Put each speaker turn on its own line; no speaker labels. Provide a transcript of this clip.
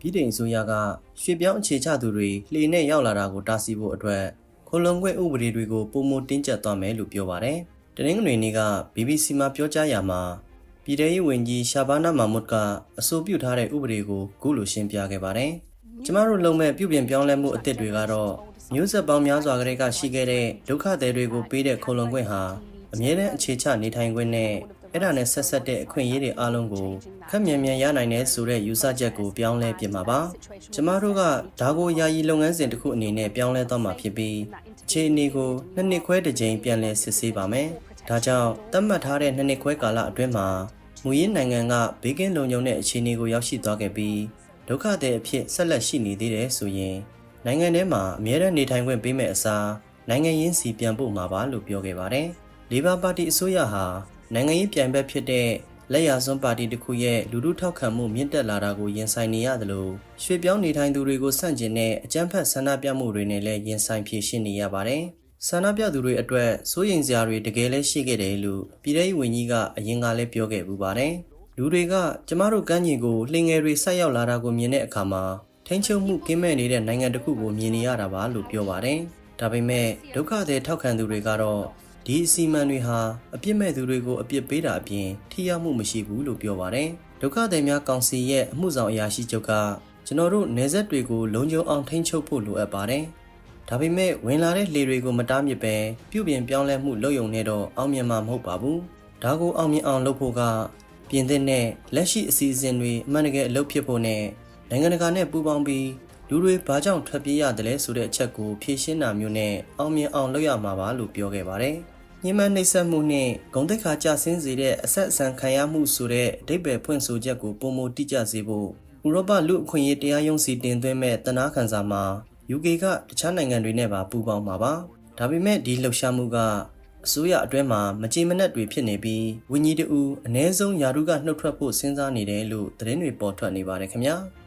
ပြည်ထောင်စုရကရွှေပြောင်းအခြေချသူတွေလှေနဲ့ရောက်လာတာကိုတားဆီးဖို့အတွက်ခိုလုံခွင့်ဥပဒေတွေကိုပုံမတင်းကျပ်သွားမယ်လို့ပြောပါတယ်။တနင်္ဂနွေနေ့က BBC မှာပြောကြားရမှာပြည်ထောင်ရေးဝန်ကြီးရှာဘာနာမာမွတ်ကအဆိုပြုထားတဲ့ဥပဒေကိုခုလိုရှင်းပြခဲ့ပါတယ်။ကျမတို့လုံမဲ့ပြုပြင်ပြောင်းလဲမှုအသစ်တွေကတော့မျိုးဆက်ပေါင်းများစွာကလေးကရှိခဲ့တဲ့ဒုက္ခသည်တွေကိုပေးတဲ့ခိုလုံခွင့်ဟာအမြဲတမ်းအခြေချနေထိုင်ခွင့်နဲ့ အဲ့ဒါနဲ့ဆက်ဆက်တဲ့အခွင့်အရေးတွေအားလုံးကိုခက်မြန်မြန်ရနိုင်တဲ့ဆိုတဲ့ယူဆချက်ကိုပြောင်းလဲပြင်မှာပါ။ကျမတို့ကဒါကိုယာယီလုပ်ငန်းစဉ်တစ်ခုအနေနဲ့ပြောင်းလဲသွားမှာဖြစ်ပြီးအခြေအနေကိုနှစ်နှစ်ခွဲတစ်ကြိမ်ပြန်လည်စစ်ဆေးပါမယ်။ဒါကြောင့်သတ်မှတ်ထားတဲ့နှစ်နှစ်ခွဲကာလအတွင်းမှာမူရင်းနိုင်ငံကဘေးကင်းလုံခြုံတဲ့အခြေအနေကိုရောက်ရှိသွားခဲ့ပြီးဒုက္ခသည်အဖြစ်ဆက်လက်ရှိနေသေးတယ်ဆိုရင်နိုင်ငံထဲမှာအမြဲတမ်းနေထိုင်ခွင့်ပေးမဲ့အစားနိုင်ငံရင်းစီပြန်ပို့မှာပါလို့ပြောခဲ့ပါတယ်။ Labor Party အစိုးရဟာ နိုင်ငံရေးပြိုင်ဘက်ဖြစ်တဲ့လက်ရစွန်းပါတီတစ်ခုရဲ့လူထုထောက်ခံမှုမြင့်တက်လာတာကိုရင်ဆိုင်နေရသလိုရွှေပြောင်းနေထိုင်သူတွေကိုဆန့်ကျင်တဲ့အကြမ်းဖက်ဆန္ဒပြမှုတွေနဲ့လည်းရင်ဆိုင်ဖြေရှင်းနေရပါတယ်။ဆန္ဒပြသူတွေအတွက်စိုးရိမ်စရာတွေတကယ်လည်းရှိခဲ့တယ်လို့ပြည်ထောင်ဝင်ကြီးကအရင်ကလည်းပြောခဲ့ပူပါတယ်။လူတွေကကျမတို့ကမ်းခြေကိုလှင်ငယ်တွေဆက်ရောက်လာတာကိုမြင်တဲ့အခါမှာထိန်းချုပ်မှုကင်းမဲ့နေတဲ့နိုင်ငံတစ်ခုကိုမြင်နေရတာပါလို့ပြောပါတယ်။ဒါပေမဲ့ဒုက္ခသည်ထောက်ခံသူတွေကတော့ ဒီအစီအမံတွေဟာအပြစ်မဲ့သူတွေကိုအပြစ်ပေးတာအပြင်ထိရောက်မှုမရှိဘူးလို့ပြောပါတယ်။ဒုက္ခသည်များကောင်စီရဲ့အမှုဆောင်အရာရှိချုပ်ကကျွန်တော်တို့နေဆက်တွေကိုလုံခြုံအောင်ထိန်းချုပ်ဖို့လိုအပ်ပါတယ်။ဒါပေမဲ့ဝင်လာတဲ့လေတွေကိုမတားမြစ်ပဲပြုပြင်ပြောင်းလဲမှုလုပ်ရုံနဲ့တော့အောင်မြင်မှာမဟုတ်ပါဘူး။ဒါကိုအောင်မြင်အောင်လုပ်ဖို့ကပြင်သစ်နဲ့လက်ရှိအစီအစဉ်တွေအမှန်တကယ်အလုပ်ဖြစ်ဖို့နဲ့နိုင်ငံတကာနဲ့ပူးပေါင်းပြီး လူတွေဘာကြောင့်ထွက်ပြေးရတယ်လဲဆိုတဲ့အချက်ကိုဖြေရှင်းတာမျိုးနဲ့အောင်မြင်အောင်လုပ်ရမှာပါလို့ပြောခဲ့ပါတယ်။ညှဉ်းပန်းနှိပ်စက်မှုနဲ့ဂုံတိတ်ခါကြဆင်းစေတဲ့အဆက်အဆံခံရမှုဆိုတဲ့အဓိပ္ပာယ်ဖွင့်ဆိုချက်ကိုပုံမတိကျစေဖို့ဥရောပလူအခွင့်အရေးတရားရုံးစီတင်သွင်းမဲ့တနာခံစာမှာ UK ကတခြားနိုင်ငံတွေနဲ့ပါပူးပေါင်းမှာပါ။ဒါပေမဲ့ဒီလှုပ်ရှားမှုကအစိုးရအတွင်းမှာမကြေမနက်တွေဖြစ်နေပြီးဝင်းကြီးတူအ ਨੇ ဆုံးယာရုကနှုတ်ထွက်ဖို့စဉ်းစားနေတယ်လို့သတင်းတွေပေါ်ထွက်နေပါတယ်ခင်ဗျာ။